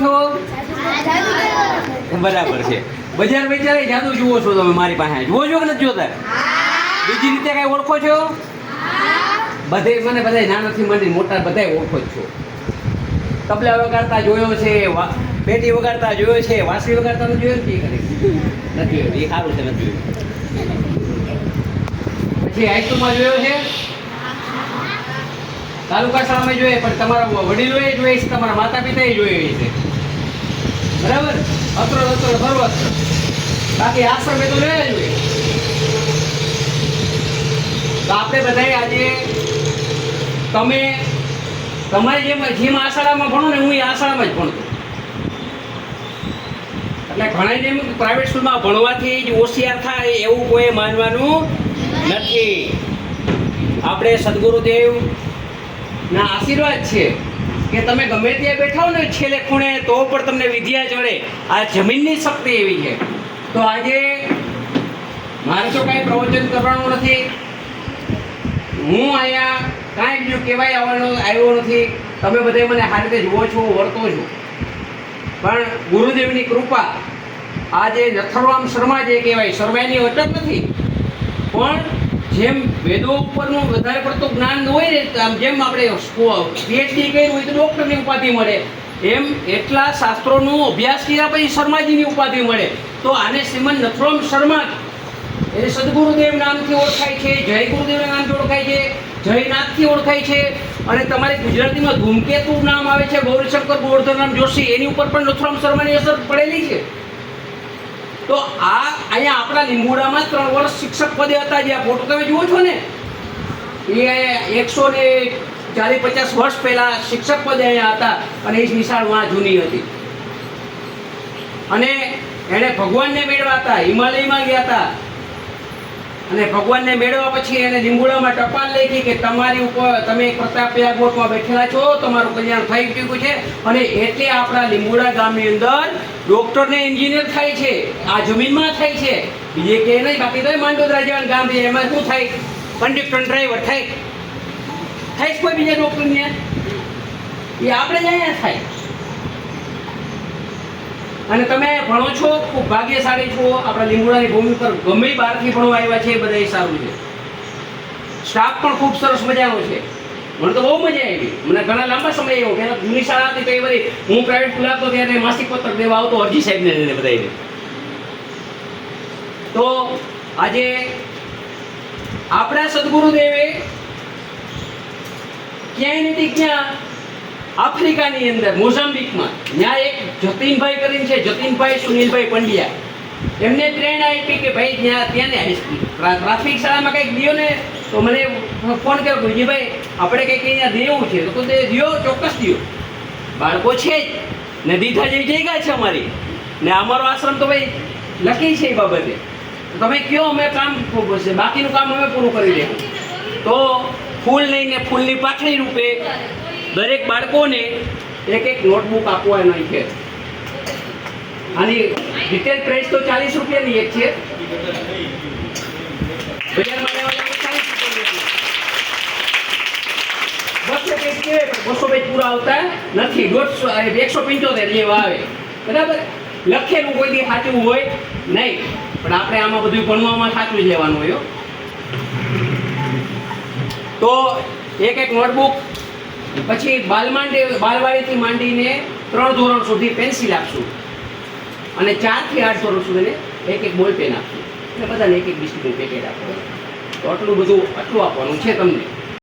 છો? બરાબર છે. બજાર વેચારે જાદુ જુઓ છો તમે મારી પાસે. જુઓ છો કે નથી જોતા? બીજી રીતે કઈ ઓળખો છો? બધે મને બધા નાનાથી માંડી મોટા બધા ઓળખો છો. તબલા વગાડતા જોયો છે પેટી વગાડતા જોયો છે વાસી વગાડતા તો જોયો નથી નથી એ સારું છે, નથી પછી હાઈસ્કૂલમાં જોયો છે? તાલુકા શાળામાં જોઈએ, પણ તમારા વડીલોએ જોઈએ છે તમારા માતા પિતાએ જોઈએ છે. બરાબર? અત્ર અત્ર સર્વત્ર બાકી આશ્રમે તો જોયા જ હોય તો આપણે બધાએ આજે તમે તમારી જેમ જેમ આશાળામાં ભણો ને હું એ આશાળામાં જ ભણતો એટલે ઘણા જેમ પ્રાઇવેટ સ્કૂલમાં ભણવાથી જ હોશિયાર થાય એવું કોઈ માનવાનું નથી. આપણે સદગુરુદેવ ના, આશીર્વાદ છે. કે તમે ગમે ત્યાં બેઠા હો ને છેલ્લે ખૂણે, તો પણ તમને વિદ્યા જડે આ જમીનની શક્તિ એવી છે. તો આજે મારે તો કાંઈ પ્રવચન કરવાનું નથી. હું અહીંયા કાંઈ બીજું કહેવાય આવવાનો, આવ્યો નથી. તમે બધે મને સારી રીતે જુઓ છો, વર્તો છો. પણ ગુરુદેવની કૃપા આજે નથરરામ શર્મા જે કહેવાય, શર્માની અટક નથી. પણ જેમ વેદો ઉપરનું વધારે પડતું જ્ઞાન હોય ને, આમ જેમ આપણે પીએચડી કર્યું હોય તો ડૉક્ટરની ઉપાધિ મળે. એમ એટલા શાસ્ત્રોનો અભ્યાસ કર્યા પછી શર્માજીની ઉપાધિ મળે. તો આને શ્રીમંત નથુરામ શર્મા એટલે સદગુરુદેવ નામથી ઓળખાય છે, જય ગુરુદેવના નામથી ઓળખાય છે જયનાથથી ઓળખાય છે. અને તમારે ગુજરાતીમાં ધૂમકેતુ નામ આવે છે, ગૌરીશંકર ગોવર્ધનરામ જોશી. એની ઉપર પણ નથુરામ શર્માની અસર પડેલી છે. તો આ અહીંયા આપણા લીંબુડામાં ત્રણ વર્ષ શિક્ષક પદે હતા જે આ ફોટો તમે જુઓ છો ને, એ એકસો ને ચાલીસ પચાસ વર્ષ પહેલા શિક્ષક પદે અહીંયા હતા અને એ નિશાળ વાં જૂની હતી. અને એણે ભગવાનને મેળવા હતા, હિમાલયમાં ગયા હતા. અને ભગવાનને મેળવ્યા પછી એને લીંબુડામાં ટપાલ લખી કે તમારી ઉપર તમે પ્રતાપયા ગોઠમાં બેઠેલા છો, તમારું કલ્યાણ થઈ ચૂક્યું છે. અને એટલે આપણા લીંબુડા ગામની અંદર ડોક્ટર ને એન્જિનિયર થાય છે, આ જમીનમાં થાય છે. બીજે કે નહીં, બાકી તો માંડોદરા જેવા ગામ છે, એમાં શું થાય? કંડક્ટર ડ્રાઈવર થાય. થાય કોઈ બીજા ડોક્ટર ને એ આપણે જ અહીંયા થાય. અને તમે ભણો છો, ખૂબ ભાગ્યશાળી છો, આપણા લીંબુડાની ભૂમિ પર ગમે બહારથી ભણવા આવ્યા છે, એ બધા સારું છે. સ્ટાફ પણ ખૂબ સરસ મજાનો છે. મને તો બહુ મજા આવી. મને ઘણા લાંબા સમય એવો કે જૂની શાળા હતી તો એ બધી હું પ્રાઇવેટ સ્કૂલ આપતો ત્યારે માસિક પત્રક દેવા આવતો, અરજી સાહેબને લઈને બધાને તો આજે આપણા સદગુરુદેવે ક્યાંય નથી ક્યાં આફ્રિકાની અંદર, મોઝામ્બિકમાં, ત્યાં એક જતીનભાઈ કરીને છે, જતીનભાઈ સુનિલભાઈ પંડ્યા. એમને પ્રેરણા આપી કે ભાઈ ત્યાં ત્યાં ને ટ્રાફિક શાળામાં કંઈક દિયો ને, તો મને ફોન કર્યો ગુરજીભાઈ આપણે કંઈક અહીંયા દેવું છે. તો તે દિયો ચોક્કસ દિયો બાળકો છે જ. ને દીધા જેવી જગ્યા છે અમારી. ને અમારો આશ્રમ તો ભાઈ લખી છે એ બાબતે. તમે કયો, અમે કામ બાકીનું કામ અમે પૂરું કરી દઈએ તો ફૂલ લઈને ફૂલની પાખડી રૂપે દરેક બાળકોને એક એક નોટબુક આપવા એનો છે. આની રિટેલ પ્રાઇસ તો ચાલીસ રૂપિયાની એક છે. બજારમાં લેવા જાવ તો 40 રૂપિયાની એક. બસો પેજ કહેવાય બસો પેજ પૂરા આવતા નથી. દોઢસો એકસો પંચોતેર જેવા આવે. બરાબર? લખેલું કોઈ દી સાચું હોય નહીં. પણ આપણે આમાં બધું ભણવામાં સાચું લેવાનું હોય. તો એક એક નોટબુક પછી બાલમાંડી બાલવાડીથી માંડીને ત્રણ ધોરણ સુધી પેન્સિલ આપશું. અને ચારથી આઠ ધોરણ સુધીને એક એક બોલ પેન આપશું. એટલે બધાને એક એક બિસ્કીટનું પેકેટ આપો. તો આટલું બધું આટલું આપવાનું છે તમને.